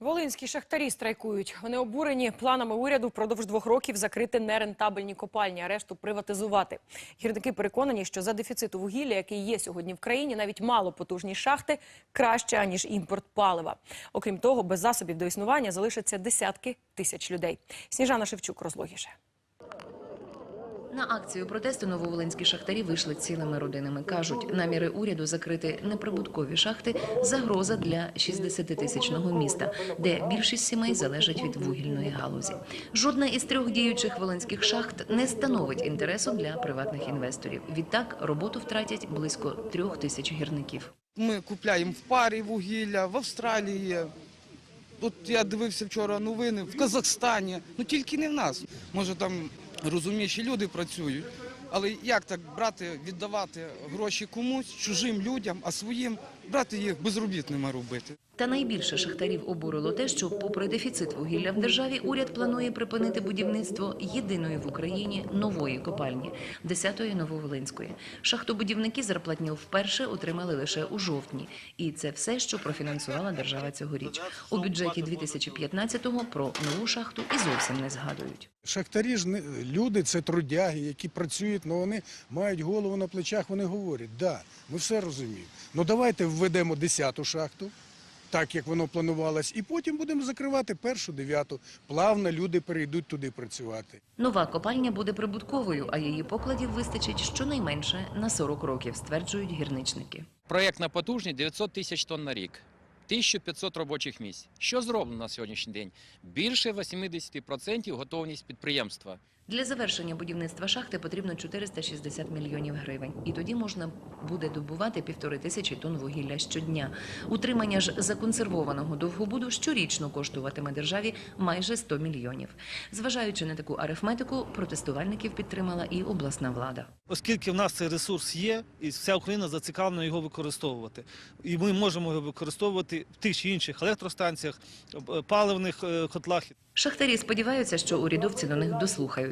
Волинські шахтарі страйкують. Вони обурені планами уряду впродовж двох років закрити нерентабельні копальні, а решту приватизувати. Гірники переконані, що за дефіциту вугілля, який є сьогодні в країні, навіть мало потужні шахти краще аніж імпорт палива. Окрім того, без засобів до існування залишаться десятки тисяч людей. Сніжана Шевчук розлогіше. На акцію протесту нововолинські шахтарі вийшли цілими родинами. Кажуть, наміри уряду закрити неприбуткові шахти – загроза для 60-тисячного міста, де більшість сімей залежать від вугільної галузі. Жодна із трьох діючих волинських шахт не становить інтересу для приватних інвесторів. Відтак роботу втратять близько трьох тисяч гірників. Ми купляємо в парі вугілля, в Австралії. От я дивився вчора новини в Казахстані. Ну тільки не в нас. Може там розумніші люди працюють. Але як так брати, віддавати гроші комусь, чужим людям, а своїм брати їх безробітними робити? Та найбільше шахтарів обурило те, що, попри дефіцит вугілля в державі, уряд планує припинити будівництво єдиної в Україні нової копальні – 10-ї Нововолинської. Шахтобудівники зарплатню вперше отримали лише у жовтні. І це все, що профінансувала держава цьогоріч. У бюджеті 2015-го про нову шахту і зовсім не згадують. Шахтарі ж люди, це трудяги, які працюють, але вони мають голову на плечах. Вони говорять, да, ми все розуміємо. Ну давайте введемо 10-ту шахту, так як воно планувалось, і потім будемо закривати першу, дев'яту. Плавно люди перейдуть туди працювати. Нова копальня буде прибутковою, а її покладів вистачить щонайменше на 40 років, стверджують гірничники. Проєктна потужність 900 тисяч тонн на рік. 1500 робочих місць. Що зроблено на сьогоднішній день? Більше 80% готовність підприємства. Для завершення будівництва шахти потрібно 460 мільйонів гривень. І тоді можна буде добувати півтори тисячі тонн вугілля щодня. Утримання ж законсервованого довгобуду щорічно коштуватиме державі майже 100 мільйонів. Зважаючи на таку арифметику, протестувальників підтримала і обласна влада. оскільки в нас цей ресурс є, і вся Україна зацікавлена його використовувати. І ми можемо його використовувати в тих чи інших електростанціях, е, паливних е, котлах. Шахтарі сподіваються, що урядовці до них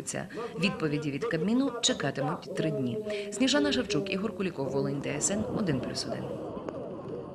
дослухаються. Відповіді від Кабміну чекатимуть три дні. Сніжана Шевчук, Ігор Куліков, Волинь, ТСН 1+,1.